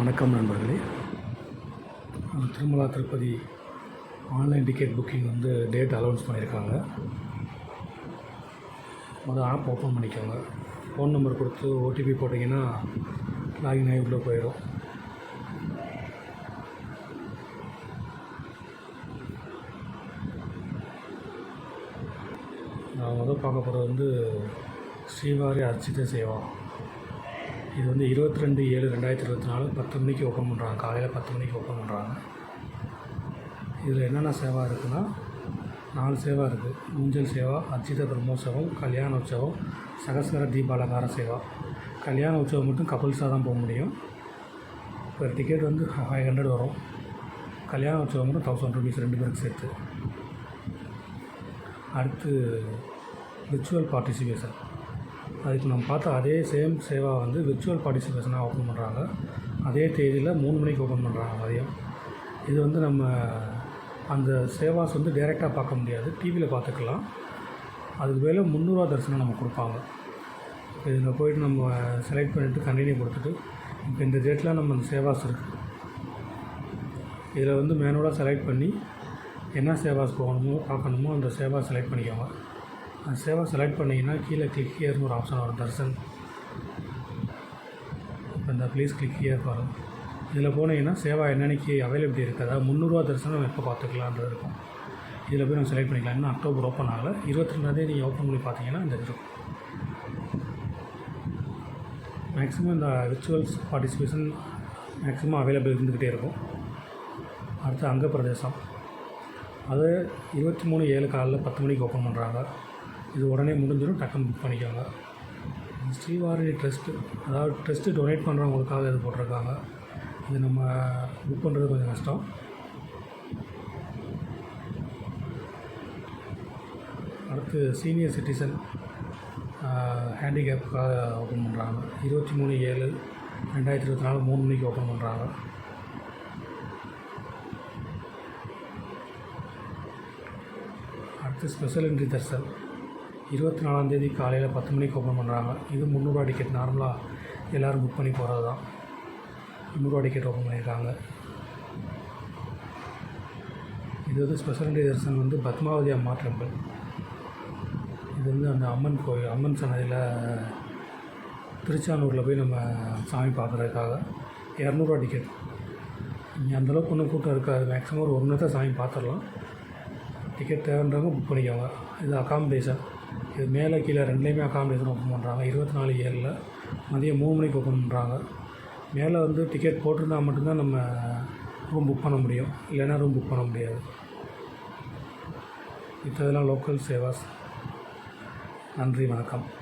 வணக்கம் நண்பர்களே. Tirumala Tirupati online ticket booking வந்து டேட் அலௌன்ஸ் பண்ணியிருக்காங்க. மொதல் ஆப் ஓப்பன் பண்ணிக்கோங்க. ஃபோன் நம்பர் கொடுத்து ஓடிபி போட்டிங்கன்னா லாகின் ஆகி உள்ளே போயிடும். நான் முதல் பார்க்க போகிறது வந்து ஸ்ரீவாரி அர்ச்சித சேவா. இது வந்து இருபத்தி ரெண்டு ஏழு ரெண்டாயிரத்தி இருபத்தி நாலு பத்து மணிக்கு ஓப்பன் பண்ணுறாங்க காலையில் பத்து மணிக்கு ஓப்பன் பண்ணுறாங்க இதில் என்னென்ன சேவா இருக்குன்னா நாலு சேவா இருக்குது ஊஞ்சல் சேவா அர்ச்சித பிரம்மோற்சவம் கல்யாண உற்சவம் சகஸ்கர தீபாலங்கார சேவா. கல்யாண உற்சவம் மட்டும் கப்புல்ஸாக தான் போக முடியும். இப்போ டிக்கெட் வந்து ஃபைவ் ஹண்ட்ரட் வரும். கல்யாண உற்சவம் மட்டும் தௌசண்ட் ருபீஸ் ரெண்டு பேருக்கு சேர்த்து. அடுத்து விர்ச்சுவல் பார்ட்டிசிபேஷன் அதுக்கு நம்ம பார்த்த அதே சேம் சேவா வந்து விர்ச்சுவல் பார்ட்டிசிபேஷனாக ஓப்பன் பண்ணுறாங்க அதே தேதியில் மூணு மணிக்கு ஓப்பன் பண்ணுறாங்க மதியம். இது வந்து நம்ம அந்த சேவாஸ் வந்து டைரெக்டாக பார்க்க முடியாது. டிவியில் பார்த்துக்கலாம். அதுக்கு மேலே முந்நூறுவா தரிசனம் நம்ம கொடுப்பாங்க. இதில் போயிட்டு நம்ம செலக்ட் பண்ணிவிட்டு கண்டினியூ கொடுத்துட்டு இப்போ இந்த டேட்டில் நம்ம அந்த சேவாஸ் இருக்குது இதில் வந்து மேனுவலாக செலக்ட் பண்ணி என்ன சேவாஸ் போகணுமோ பார்க்கணுமோ அந்த சேவா செலக்ட் பண்ணிக்கோங்க. சேவை செலக்ட் பண்ணிங்கன்னா கீழே கிளிக் ஹியர்னு ஒரு ஆப்ஷன் வரும். தர்சன் இப்போ இந்த ப்ளீஸ் கிளிக் ஹியர் வரும் இதில் போனீங்கன்னா சேவா என்னன்னைக்கு அவைலபிலிட்டி இருக்காதா முந்நூறுரூவா தரிசனம் எப்போ பார்த்துக்கலான்றது இருக்கும். இதில் போய் நம்ம செலக்ட் பண்ணிக்கலாம். இன்னும் அக்டோபர் ஓப்பன் ஆகலை. இருபத்தி ரெண்டாந்தேதி நீங்கள் ஓப்பன் பண்ணி பார்த்தீங்கன்னா இந்த இருக்கும். மேக்ஸிமம் இந்த விர்ச்சுவல்ஸ் பார்ட்டிசிபேஷன் மேக்ஸிமம் அவைலபிள் இருந்துக்கிட்டே இருக்கும். அடுத்து அங்க பிரதேசம் அது இருபத்தி மூணு ஏழு காலைல பத்து மணிக்கு ஓப்பன் பண்ணுறாங்க இது உடனே முடிஞ்சிடும் டக்குன்னு புக் பண்ணிக்கோங்க ஸ்ரீவாரி ட்ரஸ்ட்டு அதாவது ட்ரஸ்ட்டு டொனேட் பண்ணுறவங்களுக்காக இது போட்டிருக்காங்க. இது நம்ம புக் பண்ணுறது கொஞ்சம் கஷ்டம். அடுத்து சீனியர் சிட்டிசன் ஹேண்டிகேப்புக்காக ஓப்பன் பண்ணுறாங்க இருபத்தி மூணு ஏழு ரெண்டாயிரத்தி இருபத்தி நாலு மூணு மணிக்கு ஓப்பன் பண்ணுறாங்க அடுத்து ஸ்பெஷல் என்ட்ரி தர்சல். இருபத்தி நாலாந்தேதி காலையில் பத்து மணிக்கு ஓப்பன் பண்ணுறாங்க இது முந்நூறுரூவா டிக்கெட் நார்மலாக எல்லோரும் புக் பண்ணி போகிறது தான் முந்நூறுரூவா டிக்கெட் ஓப்பன் பண்ணியிருக்காங்க இது வந்து ஸ்பெஷல் தரிசனம் வந்து பத்மாவதி அம்மா டெம்பிள் இது வந்து அந்த அம்மன் கோயில் அம்மன் சன்னதியில் திருச்சானூரில் போய் நம்ம சாமி பார்க்குறதுக்காக இரநூறுவா டிக்கெட் இங்கே அந்தளவுக்கு ஒன்றும் கூட்டம் இருக்காது. மேக்ஸிமம் ஒரு ஒரு தான் சாமி பார்த்துடலாம். டிக்கெட் தேவைன்றவங்க புக் பண்ணிக்கோங்க. இது அகாமடேஷன் இது மேலே கீழே ரெண்டுலேயுமே அகாமடேஷன் ஓப்பன் பண்ணுறாங்க இருபத்தி நாலு ஏழில் மதியம் மூணு மணிக்கு ஓப்பன் பண்ணுறாங்க மேலே வந்து டிக்கெட் போட்டிருந்தா மட்டும்தான் நம்ம ரூம் புக் பண்ண முடியும். இல்லைன்னா ரூம் புக் பண்ண முடியாது. இத்ததெல்லாம் லோக்கல் சேவாஸ். நன்றி வணக்கம்.